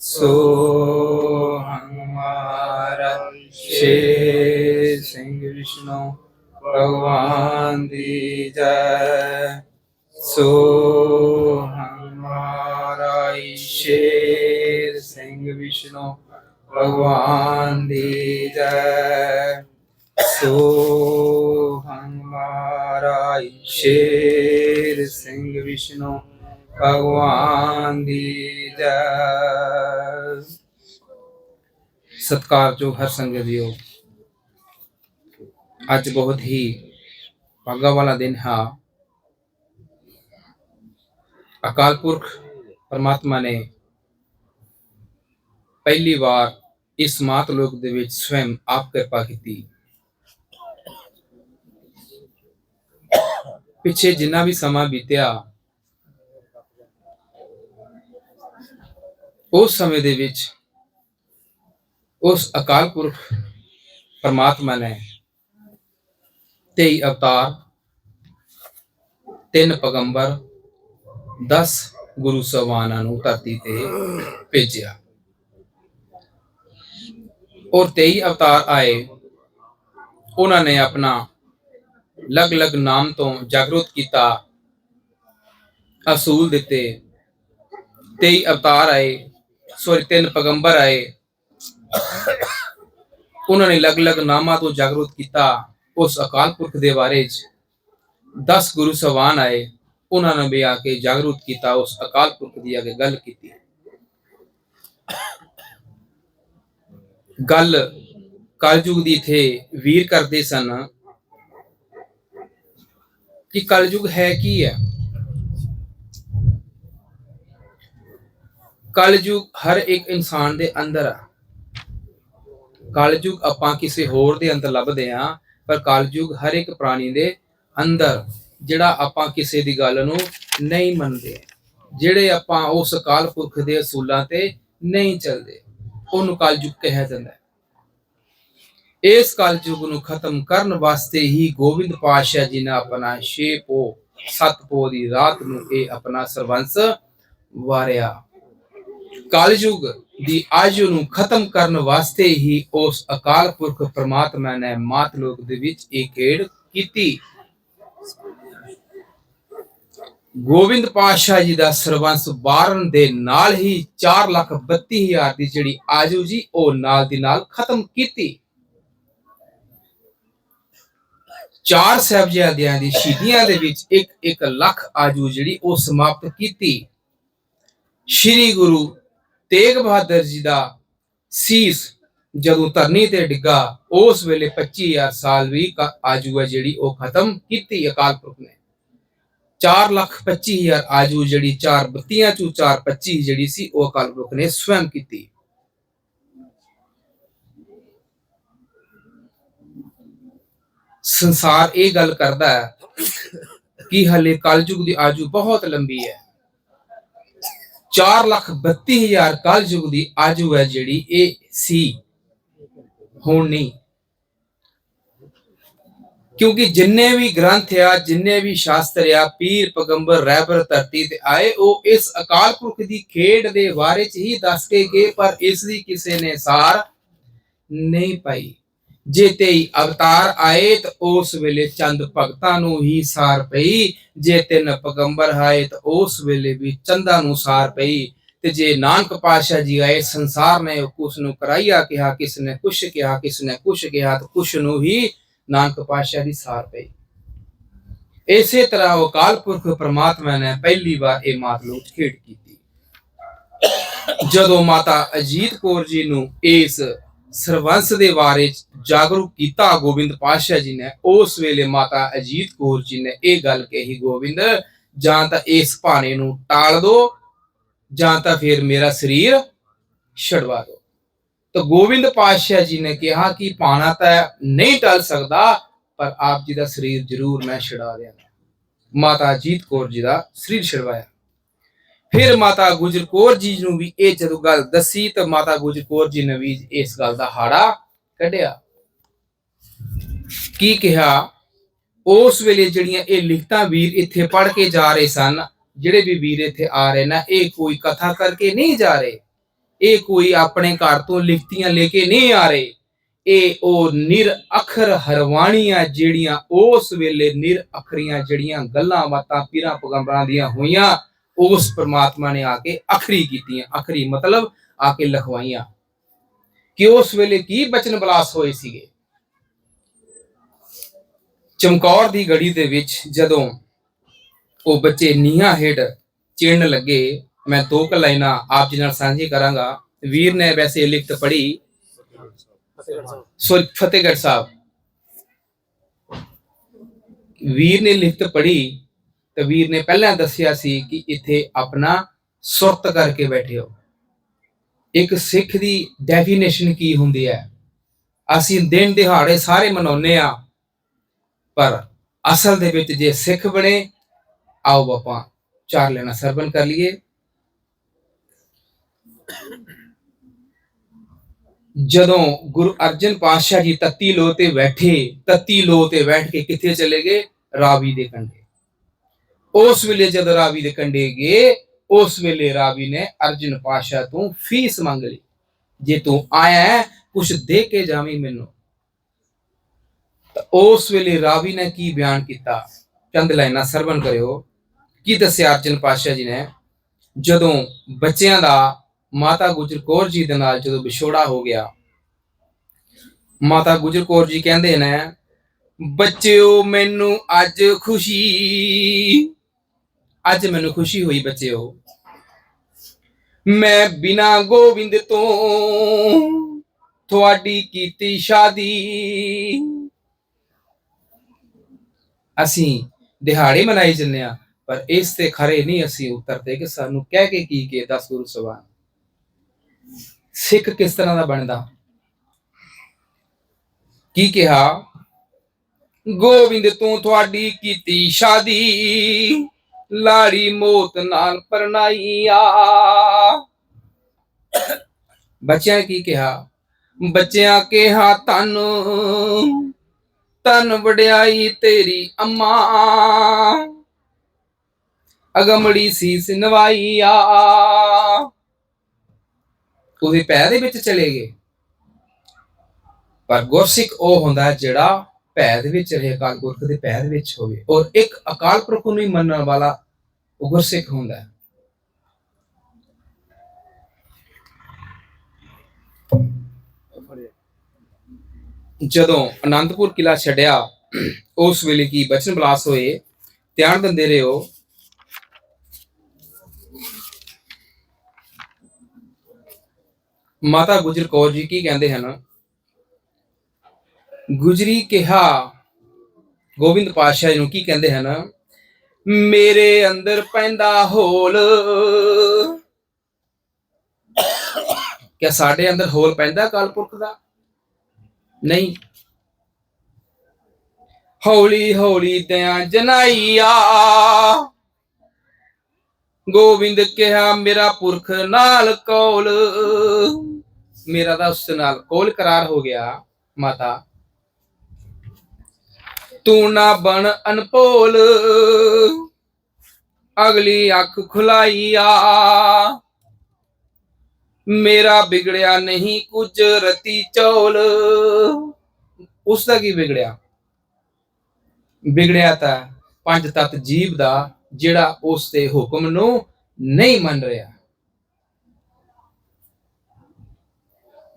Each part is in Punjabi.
ਸੋ ਹਮਾਰਾ ਸ਼ੇਰ ਸਿੰਘ ਵਿਸ਼ਨੂੰ ਭਗਵਾਨ ਦੀ ਜੈ ਸੋ ਹਮਾਰਾ ਸ਼ੇਰ ਸਿੰਘ ਵਿਸ਼ਨੂੰ ਭਗਵਾਨ ਦੀ ਜੈ ਸੋ ਹਮਾਰਾ ਸ਼ੇਰ ਸਿੰਘ ਵਿਸ਼ਨੂੰ ਭਗਵਾਨ ਦੀ ਜੈ ਸਤਿਕਾਰਯੋਗ ਹਰ ਸੰਗਤ ਜੀਓ ਅੱਜ ਬਹੁਤ ਹੀ ਭਾਗਾ ਵਾਲਾ ਦਿਨ ਹੈ ਅਕਾਲ ਪੁਰਖ ਪਰਮਾਤਮਾ ਨੇ ਪਹਿਲੀ ਵਾਰ ਇਸ ਮਾਤ ਲੋਕ ਦੇ ਵਿੱਚ ਸਵੈਮ ਆਪ ਕਿਰਪਾ ਕੀਤੀ ਪਿੱਛੇ ਜਿੰਨਾ ਵੀ ਸਮਾਂ ਬੀਤਿਆ ਉਸ ਸਮੇਂ ਦੇ ਵਿੱਚ ਉਸ ਅਕਾਲ ਪੁਰਖ ਪਰਮਾਤਮਾ ਨੇ 23 ਅਵਤਾਰ, ਤਿੰਨ ਪੈਗੰਬਰ 10 ਗੁਰੂ ਸਵਾਨਾਂ ਨੂੰ ਧਰਤੀ ਤੇ ਭੇਜਿਆ। ਔਰ 23 ਅਵਤਾਰ ਆਏ, ਉਹਨਾਂ ਨੇ ਆਪਣਾ ਲਗ-ਲਗ ਨਾਮ ਤੋਂ ਜਾਗਰੂਕ ਕੀਤਾ, ਅਸੂਲ ਦਿੱਤੇ। 23 ਅਵਤਾਰ ਆਏ ਸੋਰੀ ਤਿੰਨ ਪਗੰਬਰ ਆਏ। ਉਹਨਾਂ ਨੇ ਅਲੱਗ-ਅਲੱਗ ਨਾਮਾਂ ਤੋਂ ਜਾਗਰੂਕ ਕੀਤਾ ਉਸ ਅਕਾਲ ਪੁਰਖ ਦੇ ਬਾਰੇ ਚ। 10 ਗੁਰੂ ਸਵਾਨ ਆਏ। ਉਹਨਾਂ ਨੇ ਵੀ ਆ ਕੇ ਜਾਗਰੂਕ ਕੀਤਾ, ਉਸ ਅਕਾਲ ਪੁਰਖ ਦੀ ਆ ਕੇ ਗੱਲ ਕੀਤੀ। ਗੱਲ ਕਲਯੁਗ ਦੀ ਇਥੇ ਵੀਰ ਕਰਦੇ ਸਨ ਕਿ ਕਲਯੁਗ ਹੈ ਕੀ ਹੈ? ਕਲਯੁਗ ਹਰ ਇੱਕ ਇਨਸਾਨ ਦੇ ਅੰਦਰ ਆ। ਕਲਯੁਗ ਆਪਾਂ ਕਿਸੇ ਹੋਰ ਦੇ ਅੰਦਰ ਲੱਭਦੇ ਆ ਪਰ ਕਲਯੁਗ ਹਰ ਇੱਕ ਪ੍ਰਾਣੀ ਦੇ ਅੰਦਰ, ਜਿਹੜਾ ਆਪਾਂ ਕਿਸੇ ਦੀ ਗੱਲ ਨੂੰ ਨਹੀਂ ਮੰਨਦੇ, ਜਿਹੜੇ ਆਪਾਂ ਉਸ ਕਾਲ ਪੁਰਖ ਦੇ ਅਸੂਲਾਂ ਤੇ ਨਹੀਂ ਚੱਲਦੇ, ਉਹਨੂੰ ਕਲਯੁਗ ਕਿਹਾ ਜਾਂਦਾ ਹੈ। ਇਸ ਕਲਯੁਗ ਨੂੰ ਖਤਮ ਕਰਨ ਵਾਸਤੇ ਹੀ ਗੋਬਿੰਦ ਪਾਤਸ਼ਾਹ ਜੀ ਨੇ ਆਪਣਾ ਛੇ ਪੋ ਸੱਤ ਪੋ ਦੀ ਰਾਤ ਨੂੰ ਇਹ ਆਪਣਾ ਸਰਵੰਸ ਵਾਰਿਆ। ਕਲਯੁਗ ਦੀ ਆਯੂ ਨੂੰ ਖਤਮ ਕਰਨ ਵਾਸਤੇ ਹੀ ਉਸ ਅਕਾਲ ਪੁਰਖ ਪ੍ਰਮਾਤਮਾ ਨੇ ਮਾਤ ਲੋਕ ਦੇ ਵਿੱਚ ਇਹ ਖੇਡ ਕੀਤੀ। ਗੋਬਿੰਦ ਪਾਤਸ਼ਾਹ ਜੀ ਦਾ ਸਰਵੰਸ ਵਾਰਨ ਦੇ ਨਾਲ ਹੀ 432000 ਦੀ ਜਿਹੜੀ ਆਜੂ ਜੀ, ਉਹ ਨਾਲ ਦੀ ਨਾਲ ਖਤਮ ਕੀਤੀ। ਚਾਰ ਸਾਹਿਬਜ਼ਾਦਿਆਂ ਦੀ ਸ਼ਹੀਦੀਆਂ ਦੇ ਵਿੱਚ ਇੱਕ ਇੱਕ ਲੱਖ ਆਜੂ ਜਿਹੜੀ ਉਹ ਸਮਾਪਤ ਕੀਤੀ। ਸ਼੍ਰੀ ਗੁਰੂ ਤੇਗ ਬਹਾਦਰ ਜੀ ਦਾ ਸੀਸ ਜਦੋਂ ਧਰਨੀ ਤੇ ਡਿੱਗਾ, ਉਸ ਵੇਲੇ 25000 ਸਾਲ ਵੀ ਆਜੂ ਹੈ ਜਿਹੜੀ ਉਹ ਖਤਮ ਕੀਤੀ ਅਕਾਲ ਪੁਰਖ ਨੇ। 4 ਲੱਖ 25000 ਆਜੂ ਜਿਹੜੀ 4 ਬੱਤੀਆਂ ਚੋਂ 4 25 ਜਿਹੜੀ ਸੀ ਉਹ ਅਕਾਲ ਪੁਰਖ ਨੇ ਸਵੈਮ ਕੀਤੀ। ਸੰਸਾਰ ਇਹ ਗੱਲ ਕਰਦਾ ਹੈ ਕਿ ਹਲੇ ਕਲਯੁਗ ਦੀ ਆਜੂ ਬਹੁਤ ਲੰਬੀ ਹੈ। 4 ਲੱਖ 32 ਹਜ਼ਾਰ ਕਲਯੁਗ ਦੀ ਆਜੂ ਹੈ ਜਿਹੜੀ ਇਹ ਸੀ। ਹੁਣ ਨਹੀਂ। ਕਿਉਂਕਿ ਜਿੰਨੇ ਵੀ ਗ੍ਰੰਥ ਆ, ਜਿੰਨੇ ਵੀ ਸ਼ਾਸਤਰ ਆ, ਪੀਰ, ਪਗੰਬਰ ਰਹਿਬਰ ਧਰਤੀ ਤੇ ਆਏ, ਉਹ ਇਸ ਅਕਾਲ ਪੁਰਖ ਦੀ ਖੇਡ ਦੇ ਬਾਰੇ ਚ ਹੀ ਦੱਸ ਕੇ ਗਏ, ਪਰ ਇਸ ਦੀ ਕਿਸੇ ਨੇ ਸਾਰ ਨਹੀਂ ਪਾਈ। ਜੇ ਤੇਈ ਅਵਤਾਰ ਆਏ ਤਾਂ ਉਸ ਵੇਲੇ ਚੰਦ ਭਗਤਾਂ ਨੂੰ ਹੀ ਸਾਰ ਪਈ। ਜੇ ਤਿੰਨ ਪਗੰਬਰ ਆਏ ਤਾਂ ਉਸ ਵੇਲੇ ਵੀ ਚੰਦਾਂ ਨੂੰ ਸਾਰ ਪਈ। ਤੇ ਜੇ ਨਾਨਕ ਪਾਤਸ਼ਾਹ ਜੀ ਆਏ, ਸੰਸਾਰ ਨੇ ਉਸ ਨੂੰ ਕਰਾਈਆ ਕਿਹਾ ਕਿਸ ਨੇ ਕੁਛ, ਕਿਹਾ ਕਿਸ ਨੇ ਕੁਛ, ਕਿਹਾ ਤਾਂ ਕੁਛ ਨੂੰ ਹੀ ਨਾਨਕ ਪਾਤਸ਼ਾਹ ਦੀ ਸਾਰ ਪਈ। ਇਸੇ ਤਰ੍ਹਾਂ ਉਹ ਅਕਾਲ ਪੁਰਖ ਪ੍ਰਮਾਤਮਾ ਨੇ ਪਹਿਲੀ ਵਾਰ ਇਹ ਮਾਤਲੋਕ ਖੇਡ ਕੀਤੀ। ਜਦੋਂ ਮਾਤਾ ਅਜੀਤ ਕੌਰ ਜੀ ਨੂੰ ਇਸ ਸਰਵੰਸ ਦੇ ਬਾਰੇ ਜਾਗਰੂਕ ਕੀਤਾ ਗੋਬਿੰਦ ਪਾਤਸ਼ਾਹ ਜੀ ਨੇ। ਉਸ ਵੇਲੇ ਮਾਤਾ ਅਜੀਤ ਕੌਰ ਜੀ ਨੇ ਇਹ ਗੱਲ ਕਹੀ, ਗੋਬਿੰਦ, ਜਾਂ ਤਾਂ ਇਸ ਭਾਣੇ ਨੂੰ ਟਾਲ ਦੋ, ਜਾਂ ਤਾਂ ਫਿਰ ਮੇਰਾ ਸਰੀਰ ਛਡਵਾ ਦੋ। ਤਾਂ ਗੋਬਿੰਦ ਪਾਤਸ਼ਾਹ ਜੀ ਨੇ ਕਿਹਾ ਕਿ ਪਾਣਾ ਤਾਂ ਨਹੀਂ ਟਲ ਸਕਦਾ, ਪਰ ਆਪ ਜੀ ਦਾ ਸਰੀਰ ਜ਼ਰੂਰ ਮੈਂ ਛਡਾ ਦਿਆਂਗਾ। ਮਾਤਾ ਅਜੀਤ ਕੌਰ ਜੀ ਦਾ ਸਰੀਰ ਛਡਵਾਇਆ। ਫਿਰ ਮਾਤਾ ਗੁਜਰ ਕੌਰ ਜੀ ਨੂੰ ਵੀ ਇਹ ਜਦੋਂ ਗੱਲ ਦੱਸੀ ਤਾਂ ਮਾਤਾ ਗੁਜਰ ਕੌਰ ਜੀ ਨੇ ਵੀ ਇਸ ਗੱਲ ਦਾ ਹਾੜਾ ਕੱਢਿਆ। ਕੀ ਕਿਹਾ? ਉਸ ਵੇਲੇ ਜਿਹੜੀਆਂ ਇਹ ਲਿਖਤਾਂ ਵੀਰ ਇੱਥੇ ਪੜ੍ਹ ਕੇ ਜਾ ਰਹੇ ਸਨ, ਜਿਹੜੇ ਵੀ ਵੀਰ ਇੱਥੇ ਆ ਰਹੇ ਨਾ, ਇਹ ਕੋਈ ਕਥਾ ਕਰਕੇ ਨਹੀਂ ਜਾ ਰਹੇ। ਇਹ ਕੋਈ ਆਪਣੇ ਘਰ ਤੋਂ ਲਿਖਤੀਆਂ ਲੈ ਕੇ ਨਹੀਂ ਆ ਰਹੇ। ਇਹ ਉਹ ਨਿਰ ਅੱਖਰ ਹਰਵਾਣੀਆਂ ਜਿਹੜੀਆਂ ਉਸ ਵੇਲੇ ਨਿਰ ਅੱਖਰੀਆਂ ਜਿਹੜੀਆਂ ਗੱਲਾਂ ਬਾਤਾਂ ਪੀਰਾਂ ਪਗੰਬਰਾਂ ਦੀਆਂ ਹੋਈਆਂ ਉਸ ਪ੍ਰਮਾਤਮਾ ਨੇ ਆ ਕੇ ਅਖਰੀ ਕੀਤੀਆਂ, ਅਖਰੀ ਮਤਲਬ ਆ ਕੇ ਲਿਖਵਾਈਆਂ। ਕਿ ਉਸ ਵੇਲੇ ਕੀ ਬਚਨ ਬਲਾਸ ਹੋਏ ਸੀਗੇ? ਚਮਕੌਰ ਦੀ ਗੜੀ ਦੇ ਵਿੱਚ ਜਦੋਂ ਉਹ ਬੱਚੇ ਨੀਹਾਂ ਹੇਠ ਚਿੜਨ ਲੱਗੇ, ਮੈਂ ਦੋ ਕੁ ਲਾਈਨਾਂ ਆਪ ਜੀ ਨਾਲ ਸਾਂਝੀ ਕਰਾਂਗਾ। ਵੀਰ ਨੇ ਵੈਸੇ ਲਿਖਤ ਪੜ੍ਹੀ। ਸੋ ਫਤਿਹਗੜ੍ਹ ਸਾਹਿਬ, ਵੀਰ ਨੇ ਲਿਖਤ ਪੜ੍ਹੀ ਕਬੀਰ ਨੇ ਪਹਿਲਾਂ ਦੱਸਿਆ ਸੀ ਕਿ ਇੱਥੇ ਆਪਣਾ ਸੁਰਤ ਕਰਕੇ ਬੈਠੇ ਹੋ। ਇੱਕ ਸਿੱਖ ਦੀ ਡੈਫੀਨੇਸ਼ਨ ਕੀ ਹੁੰਦੀ ਹੈ? ਅਸੀਂ ਦਿਨ ਦਿਹਾੜੇ ਸਾਰੇ ਮਨਾਉਂਦੇ ਆ ਪਰ ਅਸਲ ਦੇ ਵਿੱਚ ਜੇ ਸਿੱਖ ਬਣੇ, ਆਓ ਆਪਾਂ ਚਾਰ ਲੈਣਾ ਸਰਵਨ ਕਰ ਲਈਏ। ਜਦੋਂ ਗੁਰੂ ਅਰਜਨ ਪਾਤਸ਼ਾਹ ਜੀ ਤੱਤੀ ਲੋ ਤੇ ਬੈਠੇ, ਤੱਤੀ ਲੋ ਤੇ ਬੈਠ ਕੇ ਕਿੱਥੇ ਚਲੇ ਗਏ? ਰਾਵੀ ਦੇ ਕੰਢੇ। ਉਸ ਵੇਲੇ ਜਦ ਰਾਵੀ ਦੇ ਕੰਢੇ ਗਏ, ਉਸ ਵੇਲੇ ਰਾਵੀ ਨੇ ਅਰਜਨ ਪਾਤਸ਼ਾਹ ਤੋਂ ਫੀਸ ਮੰਗ ਲਈ। ਜੇ ਤੂੰ ਆਇਆ ਕੁਛ ਦੇ ਕੇ ਜਾਵੀਂ ਮੈਨੂੰ। ਤਾਂ ਉਸ ਵੇਲੇ ਰਾਵੀ ਨੇ ਕੀ ਬਿਆਨ ਕੀਤਾ? ਚੰਦ ਲਾਈਨਾਂ ਸਰਵਨ ਕਰਿਓ। ਕੀ ਦੱਸਿਆ ਅਰਜਨ ਪਾਤਸ਼ਾਹ ਜੀ ਨੇ? ਜਦੋਂ ਬੱਚਿਆਂ ਦਾ ਮਾਤਾ ਗੁਜਰ ਕੌਰ ਜੀ ਦੇ ਨਾਲ ਜਦੋਂ ਵਿਛੋੜਾ ਹੋ ਗਿਆ, ਮਾਤਾ ਗੁਜਰ ਕੌਰ ਜੀ ਕਹਿੰਦੇ ਨੇ, ਬੱਚਿਓ, ਮੈਨੂੰ ਅੱਜ ਖੁਸ਼ੀ ਅੱਜ ਮੈਨੂੰ ਖੁਸ਼ੀ ਹੋਈ ਬੱਚਿਓ। ਮੈਂ ਬਿਨਾ ਗੋਬਿੰਦ ਤੋਂ ਤੁਹਾਡੀ ਕੀਤੀ ਸ਼ਾਦੀ। ਅਸੀਂ ਦਿਹਾੜੇ ਮਨਾਈ ਜੰਨੇ ਆ ਪਰ ਇਸ ਤੇ ਖਰੇ ਨਹੀਂ ਅਸੀਂ ਉਤਰਦੇ ਕਿ ਸਾਨੂੰ ਕਹਿ ਕੇ ਕੀ ਕੀ ਦਸ ਗੁਰੂ ਸਵਾਨ। ਸਿੱਖ ਕਿਸ ਤਰ੍ਹਾਂ ਦਾ ਬਣਦਾ? ਕੀ ਕਿਹਾ? ਗੋਬਿੰਦ ਤੋਂ ਤੁਹਾਡੀ ਕੀਤੀ ਸ਼ਾਦੀ। ਲਾੜੀ ਮੋਤ ਨਾਲ ਪਰਨਾਈਆ ਬੱਚਿਆਂ ਕੀ ਕਿਹਾ? ਬੱਚਿਆਂ ਕਿਹਾ ਤਨ ਤਨ ਵਡਿਆਈ ਤੇਰੀ ਅੰਮਾ। ਅਗਮੜੀ ਸੀਸ ਨਵਾਈਆ। ਉਹਦੇ ਪੈਰ ਦੇ ਵਿੱਚ ਚਲੇ ਗਏ। ਪਰ ਗੁਰਸਿੱਖ ਉਹ ਹੁੰਦਾ ਜਿਹੜਾ ਭੈ ਦੇ ਵਿੱਚ ਰਹੇ, ਅਕਾਲ ਪੁਰਖ ਦੇ ਪੈਰ ਵਿੱਚ ਹੋਵੇ। ਔਰ ਇੱਕ ਅਕਾਲ ਪੁਰਖ ਨੂੰ ਹੀ ਮੰਨਣ ਵਾਲਾ ਉਗਰ ਸਿੱਖ ਹੁੰਦਾ ਹੈ। ਜਦੋਂ ਅਨੰਦਪੁਰ ਕਿਲਾ ਛੱਡਿਆ, ਉਸ ਵੇਲੇ ਕੀ ਬਚਨ ਬਲਾਸ ਹੋਏ, ਧਿਆਨ ਦਿੰਦੇ ਰਹੋ। ਮਾਤਾ ਗੁਜਰ ਕੌਰ ਜੀ ਕੀ ਕਹਿੰਦੇ ਹਨ? ਗੁਜਰੀ ਕਿਹਾ, ਗੋਬਿੰਦ ਪਾਤਸ਼ਾਹ ਜੀ ਨੂੰ ਕੀ ਕਹਿੰਦੇ ਹਨ? ਮੇਰੇ ਅੰਦਰ ਪੈਂਦਾ ਹੋਲ। ਕਿਆ ਸਾਡੇ ਅੰਦਰ ਹੋਲ ਪੈਂਦਾ ਕਾਲਪੁਰਖ ਦਾ? ਨਹੀਂ। ਹੌਲੀ ਹੌਲੀ ਤਿਆਂ ਜਨਾਈਆ, ਗੋਬਿੰਦ ਕਿਹਾ, ਮੇਰਾ ਪੁਰਖ ਨਾਲ ਕੌਲ। ਮੇਰਾ ਦਾ ਉਸ ਨਾਲ ਕੋਲ ਕਰਾਰ ਹੋ ਗਿਆ, ਮਾਤਾ। ਤੂੰ ਨਾ ਬਣ ਅਨਪੋਲ। ਅਗਲੀ ਅੱਖ ਖੁਲਾਈਆ ਮੇਰਾ ਵਿਗੜਿਆ ਨਹੀਂ ਕੁਝ ਰਤੀ ਚੌਲ। ਉਸ ਦਾ ਕੀ ਵਿਗੜਿਆ? ਵਿਗੜਿਆ ਤਾਂ ਪੰਜ ਤਤ ਜੀਵ ਦਾ, ਜਿਹੜਾ ਉਸ ਦੇ ਹੁਕਮ ਨੂੰ ਨਹੀਂ ਮੰਨ ਰਿਹਾ।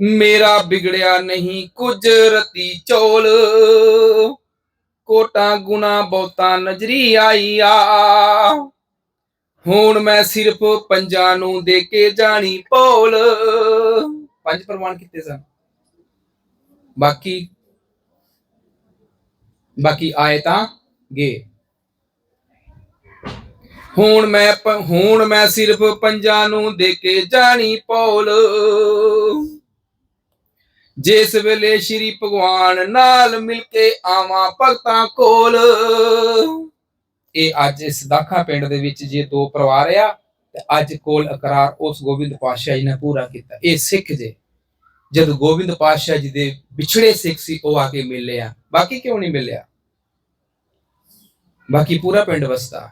ਮੇਰਾ ਵਿਗੜਿਆ ਨਹੀਂ ਕੁਝ ਰਤੀ ਚੋਲ। ਕੋਟਾਂ ਗੁਨਾ ਬਹੁਤਾ ਨਜ਼ਰੀ ਆਈਆ ਹੁਣ ਮੈਂ ਸਿਰਫ ਪੰਜਾਂ ਨੂੰ ਦੇ ਕੇ ਜਾਣੀ ਭੋਲ। ਪੰਜ ਪ੍ਰਮਾਣ ਕੀਤੇ ਸਨ। ਬਾਕੀ ਬਾਕੀ ਆਏ ਤਾਂ ਗੇ। ਹੁਣ ਮੈਂ ਹੁਣ ਮੈਂ ਸਿਰਫ ਪੰਜਾਂ ਨੂੰ ਦੇ ਕੇ ਜਾਣੀ ਪੌਲ ਜਿਸ ਵੇਲੇ ਸ਼੍ਰੀ ਭਗਵਾਨ ਨਾਲ ਮਿਲ ਕੇ ਆਵਾਂ ਭਗਤਾਂ ਕੋਲ। ਇਹ ਅੱਜ ਇਸ ਦਾਖਾ ਪਿੰਡ ਦੇ ਵਿੱਚ ਜੇ ਦੋ ਪਰਿਵਾਰ ਆ, ਤੇ ਅੱਜ ਕੋਲ ਇਕਰਾਰ ਉਸ ਗੋਬਿੰਦ ਪਾਤਸ਼ਾਹ ਜੀ ਨੇ ਪੂਰਾ ਕੀਤਾ। ਇਹ ਸਿੱਖ ਜੇ। ਜਦ ਗੋਬਿੰਦ ਪਾਤਸ਼ਾਹ ਜੀ ਦੇ ਵਿਛੜੇ ਸਿੱਖ ਸੀ, ਉਹ ਆ ਕੇ ਮਿਲਿਆ ਬਾਕੀ ਕਿਉਂ ਨਹੀਂ ਮਿਲਿਆ? ਬਾਕੀ ਪੂਰਾ ਪਿੰਡ ਵਸਦਾ।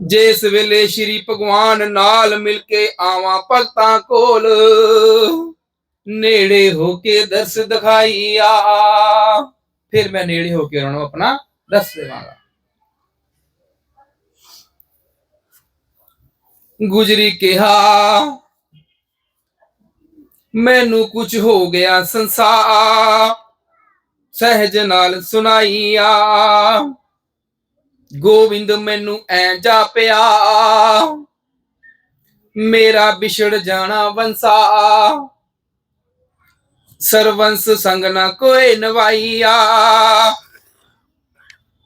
ਜਿਸ ਵੇਲੇ ਸ਼੍ਰੀ ਭਗਵਾਨ ਨਾਲ ਮਿਲ ਕੇ ਆਵਾਂ ਭਗਤਾਂ ਕੋਲ, ਨੇੜੇ ਹੋ ਕੇ ਦਰਸ ਦਿਖਾਈ ਫਿਰ ਮੈਂ ਨੇੜੇ ਹੋ ਕੇ ਉਹਨਾਂ ਨੂੰ ਆਪਣਾ ਦੱਸ ਦੇਵਾਂਗਾ। ਗੁਜਰੀ ਕਿਹਾ, ਮੈਨੂੰ ਕੁਝ ਹੋ ਗਿਆ ਸੰਸਾਰ, ਸਹਿਜ ਨਾਲ ਸੁਣਾਈਆ ਗੋਬਿੰਦ ਮੈਨੂੰ ਐ ਜਾਪਿਆ, ਮੇਰਾ ਵਿਛੜ ਜਾਣਾ ਵੰਸਾ। ਸਰਵੰਸ ਸੰਗ ਨਾ ਕੋਈ ਨਵਾਈਆ।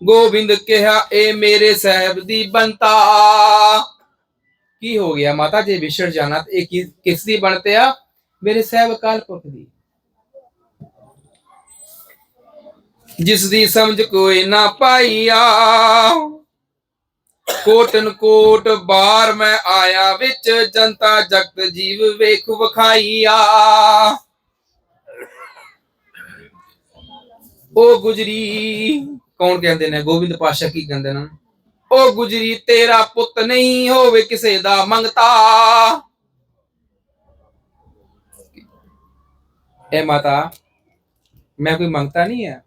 ਗੋਬਿੰਦ ਕਿਹਾ ਏ ਮੇਰੇ ਸਹਿਬ ਦੀ ਬੰਤਾ। ਕੀ ਹੋ ਗਿਆ ਮਾਤਾ? ਜੇ ਵਿਛੜ ਜਾਣਾ ਤੇ ਇਹ ਕਿਸ ਦੀ ਬਣਤੇ ਆ? ਮੇਰੇ ਸਾਹਿਬ ਕਾਲ ਪੁਰਖ ਦੀ। ਜਿਸ ਦੀ ਸਮਝ ਕੋਈ ਨਾ ਪਾਈਆ। ਕੋਟਨ ਕੋਟ ਬਾਰ ਮੈਂ ਆਇਆ, ਵਿੱਚ ਜਨਤਾ ਜਗਤ ਜੀਵ ਵੇਖ ਵਖਾਈਆ। ਉਹ ਗੁਜਰੀ, ਕੌਣ ਕਹਿੰਦੇ ਨੇ? ਗੋਬਿੰਦ ਪਾਸ਼ਾ ਕੀ ਕਹਿੰਦੇ ਨੇ? ਉਹ ਗੁਜਰੀ, ਤੇਰਾ ਪੁੱਤ ਨਹੀਂ ਹੋਵੇ ਕਿਸੇ ਦਾ ਮੰਗਤਾ। ਇਹ ਮਾਤਾ, ਮੈਂ ਕੋਈ ਮੰਗਤਾ ਨਹੀਂ ਹੈ?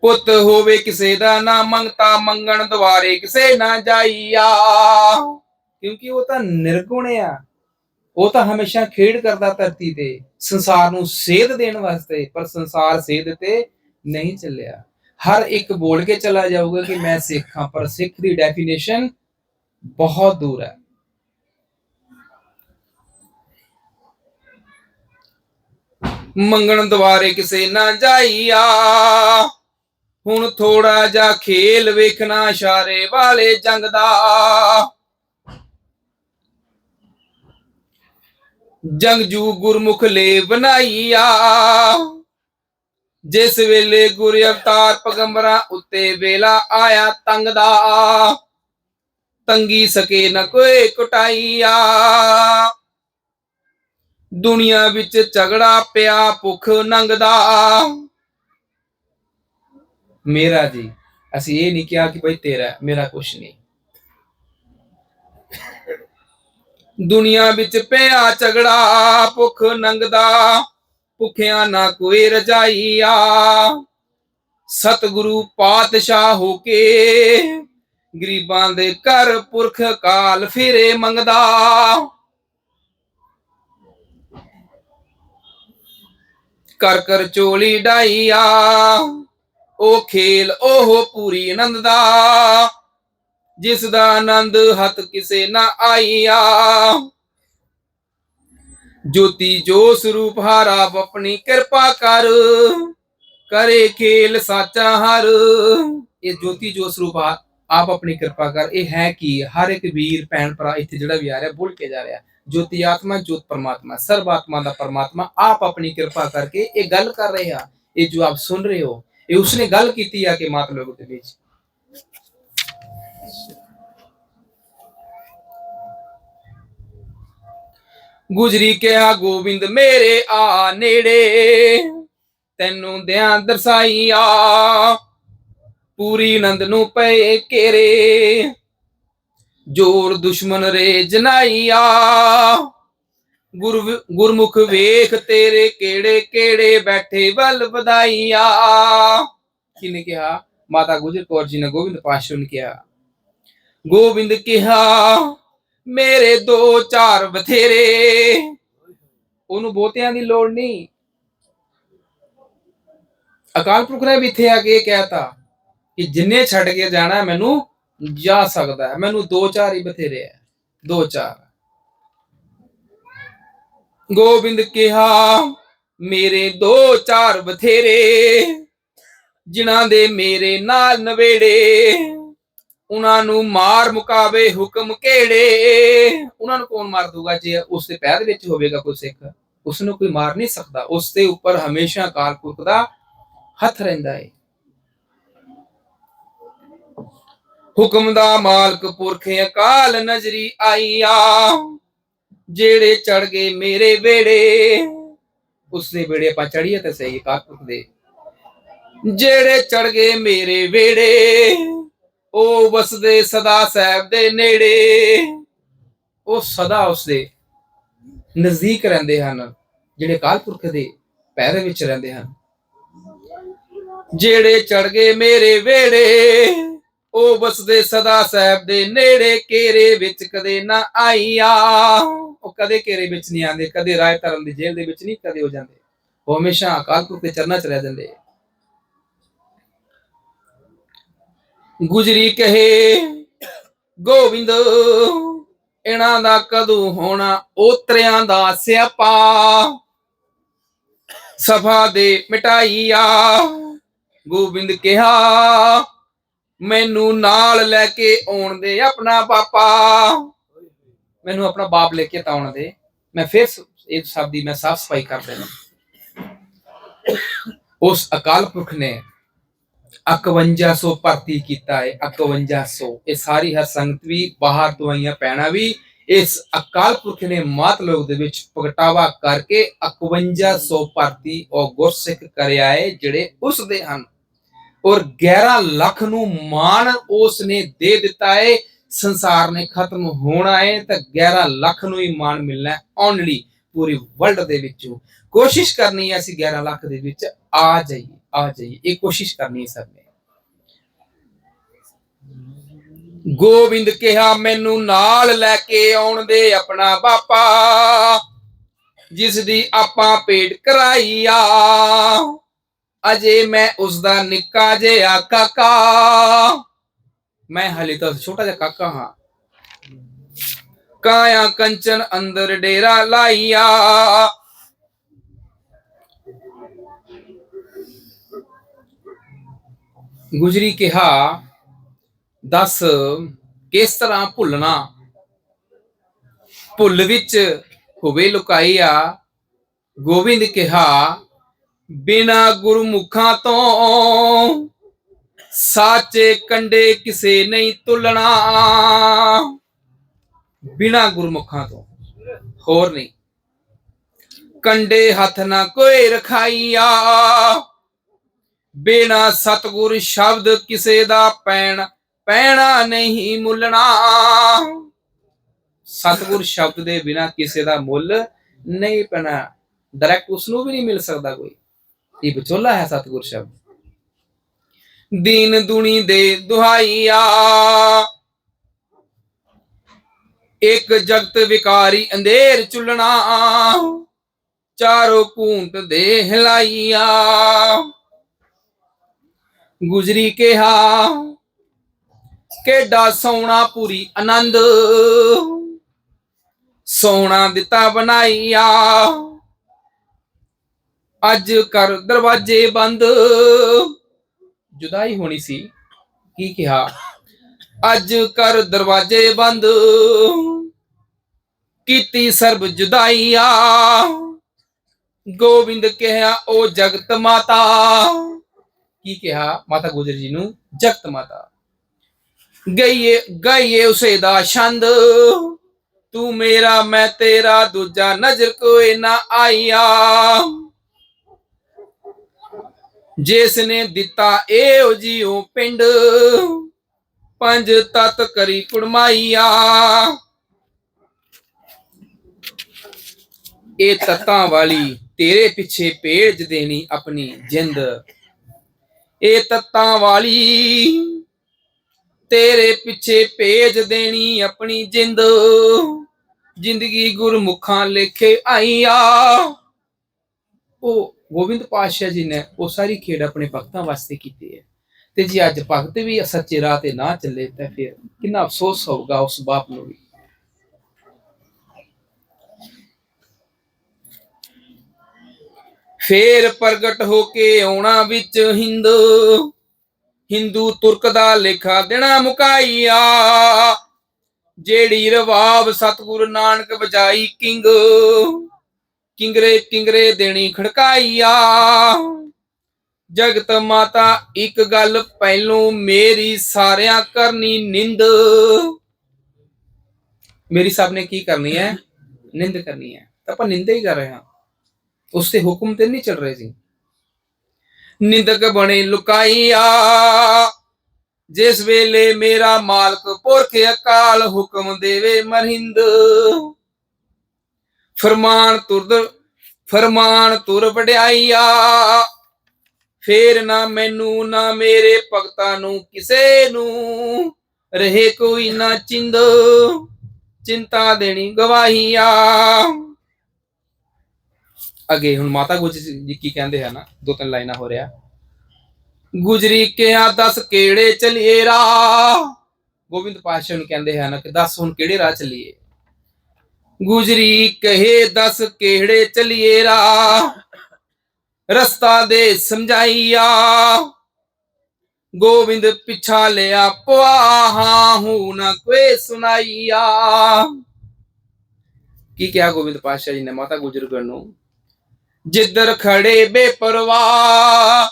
ਪੁੱਤ ਹੋਵੇ ਕਿਸੇ ਦਾ ਨਾ ਮੰਗਤਾ, ਮੰਗਣ ਦੁਆਰੇ ਕਿਸੇ ਨਾ ਜਾਈਆ। ਕਿਉਂਕਿ ਉਹ ਤਾਂ ਨਿਰਗੁਣ ਆ। ਉਹ ਤਾਂ ਹਮੇਸ਼ਾ ਖੇਡ ਕਰਦਾ ਧਰਤੀ ਤੇ, ਸੰਸਾਰ ਨੂੰ ਸੇਧ ਦੇਣ ਵਾਸਤੇ, ਪਰ ਸੰਸਾਰ ਸੇਧ ਤੇ ਨਹੀਂ ਚੱਲਿਆ। ਹਰ ਇੱਕ ਬੋਲ ਕੇ ਚਲਾ ਜਾਊਗਾ ਕਿ ਮੈਂ ਸਿੱਖ ਹਾਂ ਪਰ ਸਿੱਖ ਦੀ ਡੈਫੀਨੇਸ਼ਨ ਬਹੁਤ ਦੂਰ ਹੈ। ਮੰਗਣ ਦੁਆਰੇ ਕਿਸੇ ਨਾ ਜਾਈਆ। ਹੁਣ ਥੋੜਾ ਜਾ ਖੇਲ ਵੇਖਣਾ ਇਸ਼ਾਰੇ ਵਾਲੇ ਜੰਗ ਦਾ। ਜੰਗਜੂ ਗੁਰਮੁਖ ਲੈ ਬਣਾਈਆ। ਜਿਸ ਵੇਲੇ ਗੁਰ ਅਵਤਾਰ ਪਗੰਬਰਾਂ ਉੱਤੇ ਵੇਲਾ ਆਇਆ ਤੰਗ ਦਾ, ਤੰਗੀ ਸਕੇ ਨ ਕੋਈ ਕੁਟਾਈਆ। ਦੁਨੀਆ ਵਿੱਚ ਝਗੜਾ ਪਿਆ, ਭੁੱਖ ਨੰਗਦਾ। ਮੇਰਾ ਜੀ, ਅਸੀਂ ਇਹ ਨਹੀਂ ਕਿਹਾ ਕਿ ਭਾਈ ਤੇਰਾ, ਮੇਰਾ ਕੁਛ ਨਹੀਂ। ਦੁਨੀਆ ਵਿੱਚ ਪਿਆ ਝਗੜਾ, ਭੁੱਖ ਨੰਗਦਾ, ਭੁੱਖਿਆਂ ਨਾ ਕੋਈ ਰਜਾਈਆ। ਸਤਿਗੁਰੂ ਪਾਤਸ਼ਾਹ ਹੋ ਕੇ ਗਰੀਬਾਂ ਦੇ ਘਰ ਪੁਰਖ ਕਾਲ ਫਿਰੇ ਮੰਗਦਾ। ਕਰ ਕਰ ਚੋਲੀ ਡਾਈਆ। ਉਹ ਖੇਲ ਉਹ ਪੂਰੀ ਆਨੰਦ ਦਾ, ਜਿਸ ਦਾ ਆਨੰਦ ਹੱਥ ਕਿਸੇ ਨਾ ਆਈਆ। ਜੋਤੀ ਜੋ ਸਰੂਪ ਹਾਰਾ ਆਪਣੀ ਕਿਰਪਾ ਕਰ, ਕਰੇ ਖੇਲ ਸਾਚਾ ਹਰ। ਇਹ ਜੋਤੀ ਜੋ ਸਰੂਪ ਆਪ ਆਪਣੀ ਕਿਰਪਾ ਕਰ। ਇਹ ਹੈ ਕਿ? ਹਰ ਇੱਕ ਵੀਰ, ਭੈਣ, ਭਰਾ ਇੱਥੇ ਜਿਹੜਾ ਵੀ ਆ ਰਿਹਾ, ਬੋਲ ਕੇ ਜਾ ਰਿਹਾ। ਜੋਤੀ ਆਤਮਾ, ਜੋਤ ਪਰਮਾਤਮਾ, ਸਰਬ ਆਤਮਾ ਦਾ ਪਰਮਾਤਮਾ ਆਪ ਆਪਣੀ ਕਿਰਪਾ ਕਰਕੇ ਇਹ ਗੱਲ ਕਰ ਰਹੇ ਆ। ਇਹ ਜੋ ਆਪ ਸੁਣ ਰਹੇ ਹੋ ਇਹ ਉਸਨੇ ਗੱਲ ਕੀਤੀ ਆ ਕਿ ਮਾਤ ਲੋਕ ਦੇ ਵਿੱਚ। ਗੁਜਰੀ ਕਿਹਾ, ਗੋਬਿੰਦ ਮੇਰੇ ਆ ਨੇੜੇ, ਤੈਨੂੰ ਦਿਆਂ ਦਰਸਾਈਆ। ਪੂਰੀ ਨੰਦ ਨੂੰ ਪਏ ਕੇਰੇ ਜੋਰ ਦੁਸ਼ਮਨ ਰੇ ਜਨਾਈਆ। ਗੁਰ ਗੁਰਮੁਖ ਵੇਖ ਤੇਰੇ ਕਿਹੜੇ ਕਿਹੜੇ ਬੈਠੇ ਵੱਲ ਵਧਾਈਆ। ਕਿਨੇ ਕਿਹਾ? ਮਾਤਾ ਗੁਜਰ ਕੌਰ ਜੀ ਨੇ ਗੋਬਿੰਦ ਪਾਸ਼ਾ ਨੂੰ ਕਿਹਾ, ਗੋਬਿੰਦ ਕਿਹਾ, ਮੇਰੇ ਦੋ ਚਾਰ ਬਥੇਰੇ। ਉਹਨੂੰ ਬਹੁਤਿਆਂ ਦੀ ਲੋੜ ਨਹੀਂ। ਅਕਾਲ ਪੁਰਖ ਨੇ ਵੀ ਇੱਥੇ ਆ ਕੇ ਇਹ ਕਹਿਤਾ ਕਿ ਜਿੰਨੇ ਛੱਡ ਕੇ ਜਾਣਾ ਮੈਨੂੰ ਜਾ ਸਕਦਾ ਮੈਨੂੰ ਦੋ ਚਾਰ ਹੀ ਬਥੇਰੇ ਹੈ। ਦੋ ਚਾਰ। ਗੋਬਿੰਦ ਕਿਹਾ, ਮੇਰੇ ਦੋ ਚਾਰ ਬਥੇਰੇ, ਜਿਨ੍ਹਾਂ ਦੇ ਮੇਰੇ ਨਾਲ ਨਵੇੜੇ, ਉਹਨਾਂ ਨੂੰ ਮਾਰ ਮੁਕਾਵੇ ਹੁਕਮ ਕਿਹੜੇ? ਉਹਨਾਂ ਨੂੰ ਕੌਣ ਮਾਰ ਦੂਗਾ ਜੇ ਉਸ ਦੇ ਪੈਰ ਵਿੱਚ ਹੋਵੇਗਾ ਕੋਈ ਸਿੱਖ ਉਸ ਨੂੰ ਕੋਈ ਮਾਰ ਨਹੀਂ ਸਕਦਾ। ਉਸ ਦੇ ਉੱਪਰ ਹਮੇਸ਼ਾ ਅਕਾਲ ਪੁਰਖ ਦਾ ਹੱਥ ਰਹਿੰਦਾ ਹੈ ਹੁਕਮ ਦਾ ਮਾਲਕ ਪੁਰਖ ਅਕਾਲ ਨਜ਼ਰੀ ਆਈਆ। ਜਿਹੜੇ ਚੜ ਗਏ ਮੇਰੇ ਵੇੜੇ ਉਸ ਵੇੜੇ ਆਪਾਂ ਚੜੀਏ ਤੇ ਸਹੀ ਅਕਾਲ ਦੇ। ਜਿਹੜੇ ਚੜ ਗਏ ਮੇਰੇ ਵੇੜੇ ਉਹ ਵਸਦੇ ਸਦਾ ਸਾਹਿਬ ਦੇ ਨੇੜੇ। ਉਹ ਸਦਾ ਉਸਦੇ ਨਜ਼ਦੀਕ ਰਹਿੰਦੇ ਹਨ, ਜਿਹੜੇ ਅਕਾਲ ਪੁਰਖ ਦੇ ਪੈਰ ਵਿੱਚ ਰਹਿੰਦੇ ਹਨ। ਜਿਹੜੇ ਚੜ ਗਏ ਮੇਰੇ ਵੇੜੇ ਉਹ ਵਸਦੇ ਸਦਾ ਸਾਹਿਬ ਦੇ ਨੇੜੇ, ਕੇਰੇ ਵਿੱਚ ਕਦੇ ਨਾ ਆਈਆ। ਉਹ ਕਦੇ ਕੇਰੇ ਵਿੱਚ ਨਹੀਂ ਆਉਂਦੇ, ਕਦੇ ਰਾਏ ਧਰਮ ਦੀ ਜੇਲ੍ਹ ਦੇ ਵਿੱਚ ਨਹੀਂ, ਕਦੇ ਹੋ ਜਾਂਦੇ। ਉਹ ਹਮੇਸ਼ਾ ਅਕਾਲ ਪੁਰਖ ਦੇ ਚਰਨਾਂ 'ਚ ਰਹਿ ਜਾਂਦੇ। ਗੁਜਰੀ ਕਹੇ, ਗੋਬਿੰਦ, ਇਹਨਾਂ ਦਾ ਕਦੋਂ ਹੋਣਾ? ਉਤਰਿਆਂ ਦਾ ਸਿਆਪਾ। ਸਫ਼ਾ ਦੇ ਮਿਟਾਈਆ। ਗੋਬਿੰਦ ਕਿਹਾ ਮੈਨੂੰ ਨਾਲ ਲੈ ਕੇ ਆਉਣ ਦੇ ਆਪਣਾ ਪਾਪਾ। ਮੈਨੂੰ ਆਪਣਾ ਬਾਪ ਲੈ ਕੇ ਤਾਂ ਦੇ। ਮੈਂ ਫਿਰ ਸ- ਸ਼ਬਦ ਦੀ ਮੈਂ ਸਾਫ਼ ਸਫ਼ਾਈ ਕਰ ਦੇਣਾ। ਉਸ ਅਕਾਲ ਪੁਰਖ ਨੇ 5100 ਭਰਤੀ ਕੀਤਾ ਹੈ 5100 ਇਹ ਸਾਰੀ ਹਰ ਸੰਗਤ ਵੀ, ਬਾਹਰ ਤੋਂ ਆਈਆਂ ਪੈਣਾ ਵੀ, ਇਸ ਅਕਾਲ ਪੁਰਖ ਨੇ ਮਾਤ ਲੋਕ ਦੇ ਵਿੱਚ ਪ੍ਰਗਟਾਵਾ ਕਰਕੇ 5100 ਭਰਤੀ ਉਹ ਗੁਰਸਿੱਖ ਕਰਿਆ ਹੈ ਜਿਹੜੇ ਉਸ ਦੇ ਹਨ। ਔਰ 11 ਲੱਖ ਨੂੰ ਮਾਣ ਉਸ ਨੇ ਦੇ ਦਿੱਤਾ ਹੈ ਸੰਸਾਰ ਨੇ ਖਤਮ ਹੋਣਾ ਹੈ ਤਾਂ 11 ਲੱਖ ਨੂੰ ਹੀ ਮਾਣ ਮਿਲਣਾ ਹੈ ਓਨਲੀ ਪੂਰੀ ਵਰਲਡ ਦੇ ਵਿੱਚੋਂ। ਕੋਸ਼ਿਸ਼ ਕਰਨੀ ਹੈ ਅਸੀਂ 11 ਲੱਖ ਦੇ ਵਿੱਚ ਆ ਜਾਈਏ ਆ ਜਾਈਏ। ਇਹ ਕੋਸ਼ਿਸ਼ ਕਰਨੀ ਹੈ ਸਭ ਨੇ। ਗੋਬਿੰਦ ਕਿਹਾ, ਮੈਨੂੰ ਨਾਲ ਲੈ ਕੇ ਆਉਣ ਦੇ ਆਪਣਾ ਬਾਪਾ, ਜਿਸ ਦੀ ਆਪਾਂ ਪੇਟ ਕਰਾਈ ਆ। ਅਜੇ ਮੈਂ ਉਸ ਦਾ ਨਿੱਕਾ ਜਿਹਾ ਕਾਕਾ। ਮੈਂ ਹਲੇ ਤਾਂ ਛੋਟਾ ਜਿਹਾ ਕਾਕਾ ਹਾਂ। ਕਾਇਆ ਕੰਚਨ ਅੰਦਰ ਡੇਰਾ ਲਾਈਆ ਗੁਜਰੀ ਕਿਹਾ, ਦੱਸ, ਕਿਸ ਤਰ੍ਹਾਂ ਭੁੱਲਣਾ? ਭੁੱਲ ਵਿੱਚ ਹੋਵੇ ਆ ਗੋਬਿੰਦ ਕਿਹਾ ਬਿਨਾ ਗੁਰਮੁਖਾਂ ਤੋਂ ਸਾਚੇ ਕੰਡੇ ਕਿਸੇ ਨਹੀਂ ਤੁਲਣਾ। ਬਿਨਾ ਗੁਰਮੁਖਾਂ ਤੋਂ, ਹੋਰ ਨਹੀਂ। ਕੰਡੇ ਹੱਥ ਨਾ ਕੋਈ ਰਖਾਈਆ। ਬਿਨਾ ਸਤਗੁਰ ਸ਼ਬਦ ਕਿਸੇ ਦਾ ਪੈਣ, ਪੈਣਾ ਨਹੀਂ ਮੁੱਲਣਾ। ਸਤਗੁਰ ਸ਼ਬਦ ਦੇ ਬਿਨਾ ਕਿਸੇ ਦਾ ਮੁੱਲ ਨਹੀਂ ਪੈਣਾ। ਡਾਇਰੈਕਟ ਉਸ ਨੂੰ ਵੀ ਨਹੀਂ ਮਿਲ ਸਕਦਾ ਕੋਈ। ਇਹ ਵਿਚੋਲਾ ਹੈ ਸਤਗੁਰ ਸ਼ਬਦ। ਦੀਨ ਦੁਨੀ ਦੇ ਦੁਹਾਈਆ। ਇੱਕ ਜਗਤ ਵਿਕਾਰੀ ਅੰਧੇਰ ਚੁਲਣਾ ਚਾਰੋ ਕੂੰਟ ਦੇ ਹਿਲਾਈਆ। ਗੁਜਰੀ ਕਿਹਾ, ਕਿਹੜਾ ਸੋਨਾ ਪੂਰੀ ਆਨੰਦ। ਸੋਨਾ ਦਿੱਤਾ ਬਣਾਈਆ। ਅੱਜ ਕਰ ਦਰਵਾਜ਼ੇ ਬੰਦ। ਜੁਦਾਈ ਹੋਣੀ ਸੀ, ਕੀ ਕਿਹਾ? ਅੱਜ ਕਰ ਦਰਵਾਜ਼ੇ ਬੰਦ। ਕੀਤੀ ਸਰਬ ਜੁਦਾਈਆ। ਗੋਬਿੰਦ ਕਿਹਾ ਉਹ ਜਗਤ ਮਾਤਾ। ਕੀ ਕਿਹਾ? ਮਾਤਾ ਗੁਜਰ ਜੀ ਨੂੰ, ਜਗਤ ਮਾਤਾ। ਗਈਏ ਗਈਏ ਉਸੇ ਦਾ ਛੰਦ। ਤੂੰ ਮੇਰਾ, ਮੈਂ ਤੇਰਾ, ਦੂਜਾ ਨਜ਼ਰ ਕੋਈ ਨਾ ਆਈਆ ਜਿਸ ਨੇ ਦਿੱਤਾ ਇਹੋ ਜਿਉ ਪਿੰਡ। ਪੰਜ ਤਤ ਕਰੀ ਕੁੜਮਾਈਆ। ਇਹ ਤਤਾਂ ਵਾਲੀ ਤੇਰੇ ਪਿੱਛੇ ਭੇਜ ਦੇਣੀ ਆਪਣੀ ਜਿੰਦ। ਇਹ ਤਤਾਂ ਵਾਲੀ ਤੇਰੇ ਪਿੱਛੇ ਭੇਜ ਦੇਣੀ ਆਪਣੀ ਜਿੰਦ। ਜ਼ਿੰਦਗੀ ਗੁਰਮੁਖਾਂ ਲੇਖੇ ਆਈਆ। ਉਹ ਗੋਬਿੰਦ ਪਾਤਸ਼ਾਹ ਜੀ ਨੇ ਉਹ ਸਾਰੀ ਖੇਡ ਆਪਣੇ ਭਗਤਾਂ ਵਾਸਤੇ ਕੀਤੀ ਹੈ। ਤੇ ਜੇ ਅੱਜ ਭਗਤ ਵੀ ਸੱਚੇ ਰਾਹ ਤੇ ਨਾ ਚੱਲੇ ਤਾਂ ਫਿਰ ਕਿੰਨਾ ਅਫਸੋਸ ਹੋਊਗਾ ਉਸ ਬਾਪ ਨੂੰ ਵੀ। ਫੇਰ ਪ੍ਰਗਟ ਹੋ ਕੇ ਆਉਣਾ ਵਿੱਚ ਹਿੰਦੂ। ਹਿੰਦੂ ਤੁਰਕ ਦਾ ਲੇਖਾ ਦੇਣਾ ਮੁਕਾਈਆ ਜਿਹੜੀ ਰਵਾਬ ਸਤਿਗੁਰੂ ਨਾਨਕ ਬਜਾਈ ਕਿੰਗ। ਕਿੰਗਰੇ ਕਿੰਗਰੇ ਦੇਣੀ ਖੜਕਾਈਆ। ਜਗਤ ਮਾਤਾ, ਇੱਕ ਗੱਲ ਪਹਿਲੋਂ ਮੇਰੀ ਸਾਰਿਆਂ ਕਰਨੀ ਨਿੰਦ। ਮੇਰੀ ਸਭ ਨੇ ਕੀ ਕਰਨੀ ਹੈ? ਨਿੰਦ ਕਰਨੀ ਹੈ। ਤਾਂ ਆਪਾਂ ਨਿੰਦਾ ਹੀ ਕਰ ਰਹੇ ਹਾਂ। ਉਸ ਤੇ ਹੁਕਮ ਤੇ ਨਹੀਂ ਚੱਲ ਰਹੇ ਸੀ ਨਿੰਦਕ ਬਣੇ ਲੁਕਾਈਆ। ਜਿਸ ਵੇਲੇ ਮੇਰਾ ਮਾਲਕ ਪੁਰਖ ਅਕਾਲ ਹੁਕਮ ਦੇਵੇ ਮਰਹਿੰਦ ਫਰਮਾਨ ਤੁਰਦ, ਫਰਮਾਨ ਤੁਰ ਵਡਿਆਈਆ। ਫੇਰ ਨਾ ਮੈਨੂੰ, ਨਾ ਮੇਰੇ ਭਗਤਾਂ ਨੂੰ ਕਿਸੇ ਨੂੰ ਰਹੇ ਕੋਈ ਨਾ ਚਿੰਦ। ਚਿੰਤਾ ਦੇਣੀ ਗਵਾਹੀਆ। ਅੱਗੇ ਹੁਣ ਮਾਤਾ ਗੁਜਰ ਜੀ ਕੀ ਕਹਿੰਦੇ ਹਨ? ਦੋ ਤਿੰਨ ਲਾਈਨਾਂ ਹੋ ਰਿਹਾ। ਗੁਜਰੀ ਕੇ ਆ ਦਸ ਕਿਹੜੇ ਚਲੀਏ ਰਾ ਗੋਬਿੰਦ ਪਾਤਸ਼ਾਹ ਨੂੰ ਕਹਿੰਦੇ ਹਨ ਕਿ ਦੱਸ ਹੁਣ ਕਿਹੜੇ ਰਾਹ ਚਲੀਏ? ਗੁਜਰੀ ਕਹੇ ਦੱਸ ਕਿਹੜੇ ਚਲੀਏ ਰਾ ਰਸਤਾ ਦੇ ਸਮਝਾਈਆ। ਗੋਬਿੰਦ ਪਿਛਾ ਲਿਆ ਪੁਆਹਾ ਹੂੰ ਨਾ ਕੋਈ ਸੁਣਾਈਆ। ਕੀ ਕਿਹਾ ਗੋਬਿੰਦ ਪਾਤਸ਼ਾਹ ਜੀ ਨੇ ਮਾਤਾ ਗੁਜਰ ਗੁਜਰਗੜ ਨੂੰ? ਜਿੱਧਰ ਖੜੇ ਬੇਪਰਵਾਹ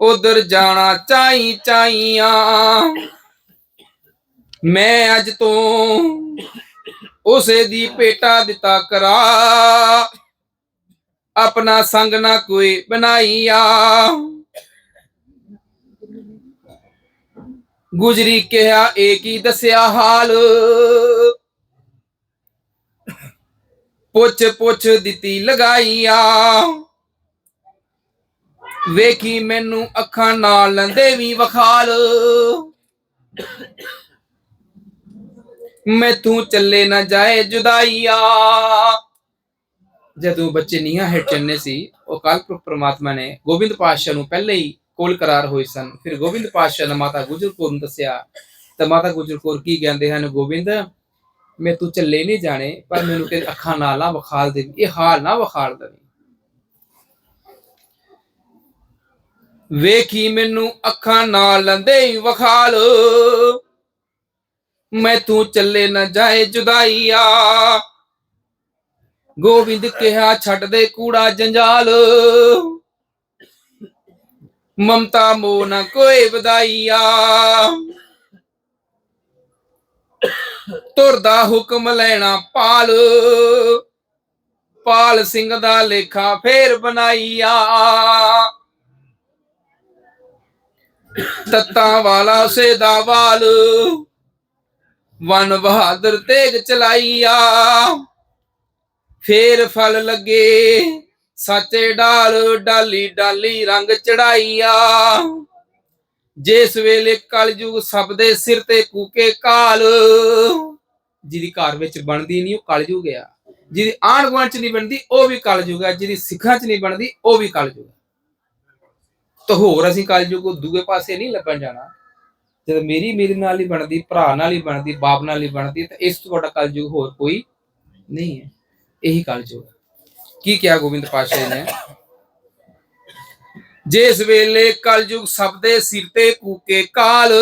ਉਧਰ ਜਾਣਾ ਚਾਈ ਚਾਈਆਂ। ਮੈਂ ਅੱਜ ਤੋਂ ਉਸੇ ਦੀ ਪੇਟਾ ਦਿੱਤਾ ਕਰਾ। ਆਪਣਾ ਸੰਗ ਨਾ ਕੋਈ ਬਣਾਈਆ। ਗੁਜਰੀ ਕਿਹਾ ਏ ਕੀ ਦੱਸਿਆ ਹਾਲ? ਪੁੱਛ ਪੁੱਛ ਦਿੱਤੀ ਲਗਾਈਆ। ਵੇਖੀ ਮੈਨੂੰ ਅੱਖਾਂ ਨਾਲ ਲੰਦੇ ਵੀ ਵਖਾਲ। ਮੈਂ ਤੂੰ ਚੱਲੇ ਨਾ ਜਾਏ ਜੁਦਾਈਆ। ਜਦੋਂ ਬੱਚੇ ਨੀਹਾਂ ਹੇਠ ਚੰਨੇ ਸੀ, ਉਹ ਕਾਲਪੁਰਖ ਪ੍ਰਮਾਤਮਾ ਨੇ ਗੋਬਿੰਦ ਪਾਤਸ਼ਾਹ ਨੂੰ ਪਹਿਲੇ ਹੀ ਕੋਲ ਕਰਾਰ ਹੋਏ ਸਨ। ਫਿਰ ਗੋਬਿੰਦ ਪਾਤਸ਼ਾਹ ਨੇ ਮਾਤਾ ਗੁਜਰ ਕੌਰ ਨੂੰ ਦੱਸਿਆ, ਤਾਂ ਮਾਤਾ ਗੁਜਰ ਕੌਰ ਕੀ ਕਹਿੰਦੇ ਹਨ? ਗੋਬਿੰਦ, ਮੈਂ ਤੂੰ ਚੱਲੇ ਨਹੀਂ ਜਾਣੇ, ਪਰ ਮੈਨੂੰ ਤੇ ਅੱਖਾਂ ਨਾਲ ਨਾ ਵਿਖਾਲ ਦੇ, ਇਹ ਹਾਲ ਨਾ ਵਿਖਾਲ ਦੇ। ਵੇਖੀ ਮੈਨੂੰ ਅੱਖਾਂ ਨਾਲ ਲੰਦੇ ਹੀ ਵਿਖਾਲ। ਮੈਂ ਤੂੰ ਚੱਲੇ ਨਾ ਜਾਏ ਜੁਦਾਈਆ। ਗੋਬਿੰਦ ਕਿਹਾ, ਛੱਡ ਦੇ ਕੂੜਾ ਜੰਜਾਲ। ਮਮਤਾ ਮੋ ਨਾ ਕੋਈ ਵਧਾਈਆ। ਤੁਰਦਾ ਹੁਕਮ ਲੈਣਾ ਪਾਲ। ਪਾਲ ਸਿੰਘ ਦਾ ਲੇਖਾ ਫੇਰ ਬਣਾਈਆ। ਤੱਤਾਂ ਵਾਲਾ ਸੇ ਦਾ ਵਾਲ। ਵਨ ਬਹਾਦਰ ਤੇਗ ਚਲਾਈਆ। ਫੇਰ ਫਲ ਲੱਗੇ, ਸਾਚੇ ਡਾਲ, ਡਾਲੀ ਡਾਲੀ ਰੰਗ ਚੜਾਈਆ। ਜਿਸ ਵੇਲੇ ਕਲਯੁਗ ਸਭ ਦੇ ਸਿਰ ਤੇ ਕੂਕੇ ਕਾਲ, ਜਿਹਦੀ ਘਰ ਵਿੱਚ ਬਣਦੀ ਨਹੀਂ, ਉਹ ਕਲਯੁਗ ਆ। ਜਿਹਦੀ ਆਂਢ ਗੁਆਂਢ ਚ ਨਹੀਂ ਬਣਦੀ, ਉਹ ਵੀ ਕਲਯੁਗ ਆ। ਜਿਹਦੀ ਸਿੱਖਾਂ ਚ ਨਹੀਂ ਬਣਦੀ, ਉਹ ਵੀ ਕਲਯੁਗ ਆ। ਤਾਂ ਹੋਰ ਅਸੀਂ ਕਲਯੁਗ ਦੂਏ ਪਾਸੇ ਨਹੀਂ ਲੱਭਣ ਜਾਣਾ। ਜਦ ਮੇਰੀ ਮੇਰੇ ਨਾਲ ਹੀ ਬਣਦੀ, ਭਰਾ ਨਾਲ ਹੀ ਬਣਦੀ, ਬਾਪ ਨਾਲ ਹੀ ਬਣਦੀ, ਤਾਂ ਇਸ ਤੋਂ ਵੱਡਾ ਕਲਯੁਗ ਹੋਰ ਕੋਈ ਨਹੀਂ ਹੈ। ਇਹੀ ਕਲਯੁਗ ਕੀ ਕਿਹਾ ਗੋਬਿੰਦ ਪਾਤਸ਼ਾਹ ਨੇ? ਜਿਸ ਵੇਲੇ ਕਲਯੁਗ ਸਭ ਦੇ ਸਿਰ ਤੇ ਕੂਕੇ ਕਾਲ,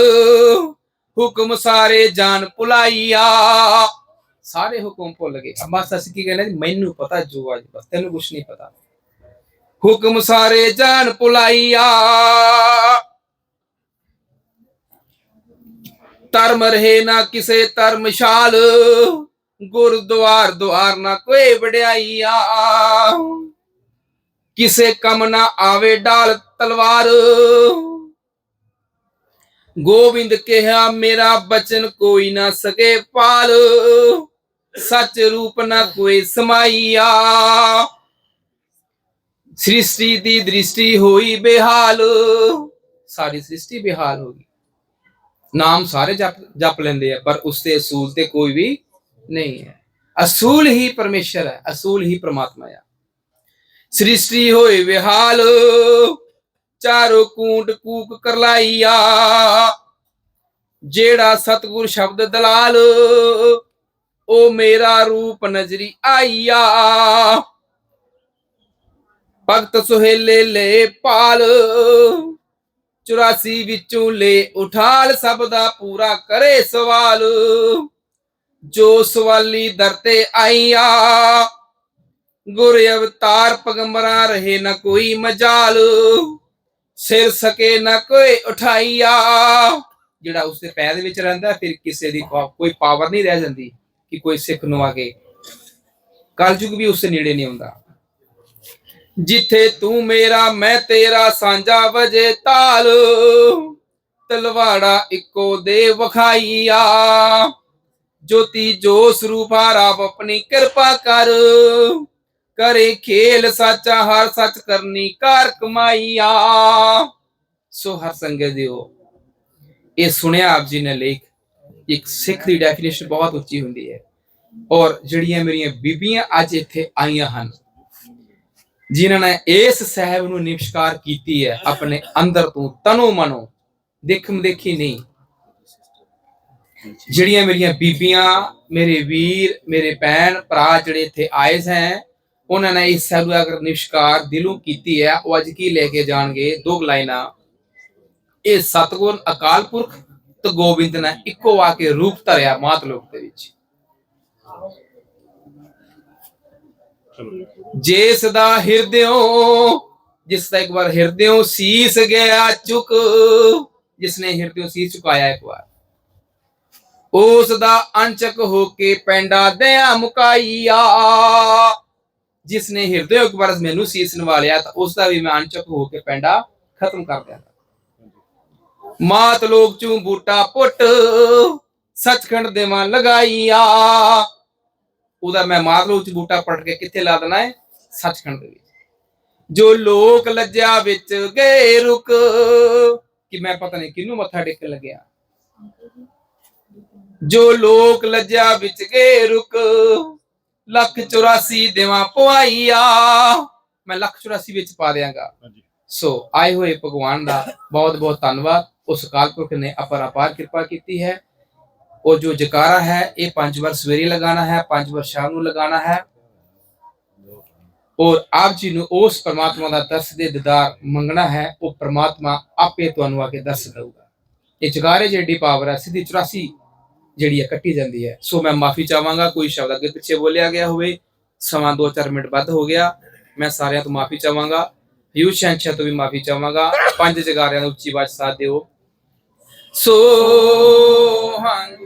ਹੁਕਮ ਸਾਰੇ ਜਾਨ ਭੁਲਾਈਆ। ਸਾਰੇ ਹੁਕਮ ਭੁੱਲ ਗਏ। ਅਮਾ ਸੱਚ ਕੀ ਕਹਿੰਦੇ ਮੈਨੂੰ ਪਤਾ ਜੋ ਅੱਜ ਬਸ, ਤੈਨੂੰ ਕੁਛ ਨਹੀਂ ਪਤਾ। ਹੁਕਮ ਸਾਰੇ ਜਾਨ ਭੁਲਾਈਆ। ਧਰਮ ਰਹੇ ਨਾ ਕਿਸੇ ਧਰਮਸ਼ਾਲ। ਗੁਰਦੁਆਰ ਦੁਆਰ ਨਾ ਕੋਈ ਵਡਿਆਈਆ। ਕਿਸੇ ਕੰਮ ਨਾ ਆਵੇ ਢਾਲ ਤਲਵਾਰ। ਗੋਬਿੰਦ ਕਿਹਾ, ਮੇਰਾ ਬਚਨ ਕੋਈ ਨਾ ਸਕੇ ਪਾਲ। ਸੱਚ ਰੂਪ ਨਾ ਕੋਈ ਸਮਾਈਆ। ਸ੍ਰਿਸ਼ਟੀ ਦੀ ਦ੍ਰਿਸ਼ਟੀ ਹੋਈ ਬੇਹਾਲ। ਸਾਰੀ ਸ੍ਰਿਸ਼ਟੀ ਬੇਹਾਲ ਹੋ ਗਈ। ਨਾਮ ਸਾਰੇ ਜਪ ਜਪ ਲੈਂਦੇ ਆ, ਪਰ ਉਸ ਤੇ ਅਸੂਲ ਤੇ ਕੋਈ ਵੀ ਨਹੀਂ ਹੈ। ਅਸੂਲ ਹੀ ਪਰਮੇਸ਼ਰ ਹੈ, ਅਸੂਲ ਹੀ ਪ੍ਰਮਾਤਮਾ ਹੈ ਸ੍ਰਿਸ਼ਟੀ ਹੋਏ ਵਿਹਾਲ, ਚਾਰੋ ਕੂੰਟ ਕੂਕ ਕਰਲਾਈਆ। ਜਿਹੜਾ ਸਤਗੁਰ ਸ਼ਬਦ ਦਲਾਲ, ਉਹ ਮੇਰਾ ਰੂਪ ਨਜ਼ਰੀ ਆਈਆ। ਭਗਤ ਸੁਹੇਲੇ ਲੈ ਪਾਲ 84 ਵਿੱਚੋਂ ਲੈ ਉਠਾਲ ਸਭ ਦਾ ਪੂਰਾ ਕਰੇ ਸਵਾਲ। ਜੋ ਸਵਾਲੀ ਦਰ ਤੇ ਆਈਆ, ਗੁਰ ਅਵਤਾਰ ਪਗੰਬਰਾਂ ਰਹੇ ਨਾ ਕੋਈ ਮਜਾਲ, ਸਿਰ ਸਕੇ ਨਾ ਕੋਈ ਉਠਾਈਆ। ਜਿਹੜਾ ਉਸਦੇ ਪੈਰ ਦੇ ਵਿੱਚ ਰਹਿੰਦਾ, ਫਿਰ ਕਿਸੇ ਦੀ ਕੋਈ ਪਾਵਰ ਨਹੀਂ ਰਹਿ ਜਾਂਦੀ ਕਿ ਕੋਈ ਸਿੱਖ ਨੂੰ ਆ ਕੇ ਕਲਯੁਗ ਵੀ ਉਸਦੇ ਨੇੜੇ ਨਹੀਂ ਆਉਂਦਾ। ਜਿੱਥੇ ਤੂੰ ਮੇਰਾ, ਮੈਂ ਤੇਰਾ ਸਾਂਝਾ ਵਜੇ ਤਾਲ। ਤਲਵਾੜਾ ਇੱਕੋ ਦੇ ਵਖਾਈਆ। ਜੋਤੀ ਜੋ ਸਰੂਪਾ ਰੱਬ ਆਪਣੀ ਕਿਰਪਾ ਕਰ। ਕਰੇ ਖੇਲ ਸਾਚਾ, ਹਰ ਸੱਚ ਕਰਨੀ ਕਾਰ ਕਮਾਈਆ। ਸੋ ਹਰ ਸੰਗਤ ਦਿਓ ਇਹ ਸੁਣਿਆ ਆਪ ਜੀ ਨੇ ਲੇਖ, ਇੱਕ ਸਿੱਖ ਦੀ ਡੈਫੀਨੇਸ਼ਨ ਬਹੁਤ ਉੱਚੀ ਹੁੰਦੀ ਹੈ। ਔਰ ਜਿਹੜੀਆਂ ਮੇਰੀਆਂ ਬੀਬੀਆਂ ਅੱਜ ਇੱਥੇ ਆਈਆਂ ਹਨ ਜਿਨ੍ਹਾਂ ਨੇ ਇਸ ਸਾਹਿਬ ਨੂੰ ਨਿਮਸ਼ਕਾਰ ਕੀਤੀ ਹੈ, ਆਪਣੇ ਅੰਦਰ ਤੋਂ ਤਨੋ ਮਨੋ ਦੇਖਮ ਦੇਖੀ ਨਹੀਂ। ਜਿਹੜੀਆਂ ਮੇਰੀਆਂ ਬੀਬੀਆਂ, ਮੇਰੇ ਵੀਰ, ਮੇਰੇ ਭੈਣ, ਭਰਾ ਜਿਹੜੇ ਇੱਥੇ ਆਏ ਸਨ, ਉਹਨਾਂ ਨੇ ਇਸ ਸਾਹਿਬ ਅਗਰ ਨਿਮਸ਼ਕਾਰ ਦਿਲੋਂ ਕੀਤੀ ਹੈ, ਉਹ ਅੱਜ ਕੀ ਲੈ ਕੇ ਜਾਣਗੇ? ਦੋ ਲਾਈਨਾਂ। ਇਹ ਸਤਗੁਰ ਅਕਾਲ ਪੁਰਖ ਤੇ ਗੋਬਿੰਦ ਨੇ ਇੱਕੋ ਆ ਕੇ ਰੂਪ ਧਰਿਆ ਮਾਤ ਲੋਕ ਦੇ ਵਿੱਚ। ਜੇ ਸਦਾ ਹਿਰਦਿਓ, ਜਿਸ ਦਾ ਇੱਕ ਵਾਰ ਹਿਰਦਿਓ ਸੀਸ ਗਿਆ ਚੁੱਕ ਜਿਸ ਨੇ ਹਿਰਦਿਓ ਸੀਸ ਝੁਕਾਇਆ ਇੱਕ ਵਾਰ। ਉਸ ਦਾ ਅੰਚਕ ਹੋ ਕੇ ਪੈਂਡਾ ਦਿਆ ਮੁਕਾਈਆ ਜਿਸ ਨੇ ਹਿਰਦੇ ਇੱਕ ਵਾਰ ਮੈਨੂੰ ਸੀਸ ਨਵਾਲਿਆ ਤਾਂ ਉਸ ਦਾ ਵੀ ਮੈਂ ਅੰਚਕ ਹੋ ਕੇ ਪੈਂਡਾ ਖਤਮ ਕਰ ਦਿਆਂਗਾ ਮਾਤ ਲੋਕ ਚੋਂ ਬੂਟਾ ਪੁੱਟ, ਸੱਚਖੰਡ ਦੇ ਮਨ ਲਗਾਈਆ ਉਹਦਾ ਮੈਂ ਮਾਤ ਲੋਕ ਚ ਬੂਟਾ ਪੜ ਕੇ ਕਿੱਥੇ ਲਾ ਦੇਣਾ ਹੈ? ਸੱਚਖੰਡ ਦੇ ਵਿੱਚ। ਜੋ ਲੋਕ ਲੱਜਿਆ ਵਿੱਚ ਗਏ ਰੁਕ ਕਿ ਮੈਂ ਪਤਾ ਨਹੀਂ ਕਿਹਨੂੰ ਮੱਥਾ ਟੇਕਣ ਲੱਗਿਆ। ਜੋ ਲੋਕ ਲੱਜਿਆ ਵਿੱਚ ਗਏ ਰੁਕ ਲੱਖ 84 ਦੇਵਾਂ ਪਵਾਈਆ ਮੈਂ ਲੱਖ 84 ਵਿੱਚ ਪਾ ਦਿਆਂਗਾ। ਸੋ ਆਏ ਹੋਏ ਭਗਵਾਨ ਦਾ ਬਹੁਤ ਬਹੁਤ ਧੰਨਵਾਦ। ਉਸ ਅਕਾਲ ਪੁਰਖ ਨੇ ਅਪਰ ਅਪਾਰ ਕਿਰਪਾ ਕੀਤੀ ਹੈ। ਉਹ ਜੋ ਜਕਾਰਾ ਹੈ, ਇਹ ਪੰਜ ਵਾਰ ਸਵੇਰੇ ਲਗਾਣਾ ਹੈ, ਪੰਜ ਵਾਰ ਸ਼ਾਮ ਨੂੰ ਲਗਾਣਾ ਹੈ। ਔਰ ਆਪ ਜੀ ਨੂੰ ਉਸ ਪਰਮਾਤਮਾ ਦਾ ਦਰਸ ਦੇ ਦਿਦਾਰ ਮੰਗਣਾ ਹੈ, ਉਹ ਪਰਮਾਤਮਾ ਆਪੇ ਤੁਹਾਨੂੰ ਆ ਕੇ ਦਰਸ ਦੇਊਗਾ। ਇਹ ਜਕਾਰੇ ਜਿਹੜੀ ਪਾਵਰ ਹੈ, ਸਿੱਧੀ 84 ਜਿਹੜੀ ਹੈ ਕੱਟੀ ਜਾਂਦੀ ਹੈ। ਸੋ ਮੈਂ ਮਾਫੀ ਚਾਹਾਂਗਾ, ਕੋਈ ਸ਼ਬਦ ਅੱਗੇ ਪਿੱਛੇ ਬੋਲਿਆ ਗਿਆ ਹੋਵੇ, ਸਮਾਂ 2-4 ਮਿੰਟ ਵੱਧ ਹੋ ਗਿਆ, ਮੈਂ ਸਾਰਿਆਂ ਤੋਂ ਮਾਫੀ ਚਾਹਾਂਗਾ ਯੂ ਸ਼ੰਸ਼ਾ ਤੋਂ ਵੀ ਮਾਫੀ ਚਾਹਾਂਗਾ, ਪੰਜ ਜਗਾਰਿਆਂ ਨੂੰ ਉੱਚੀ ਆਵਾਜ਼ ਸਾਥ ਦਿਓ। ਸੋ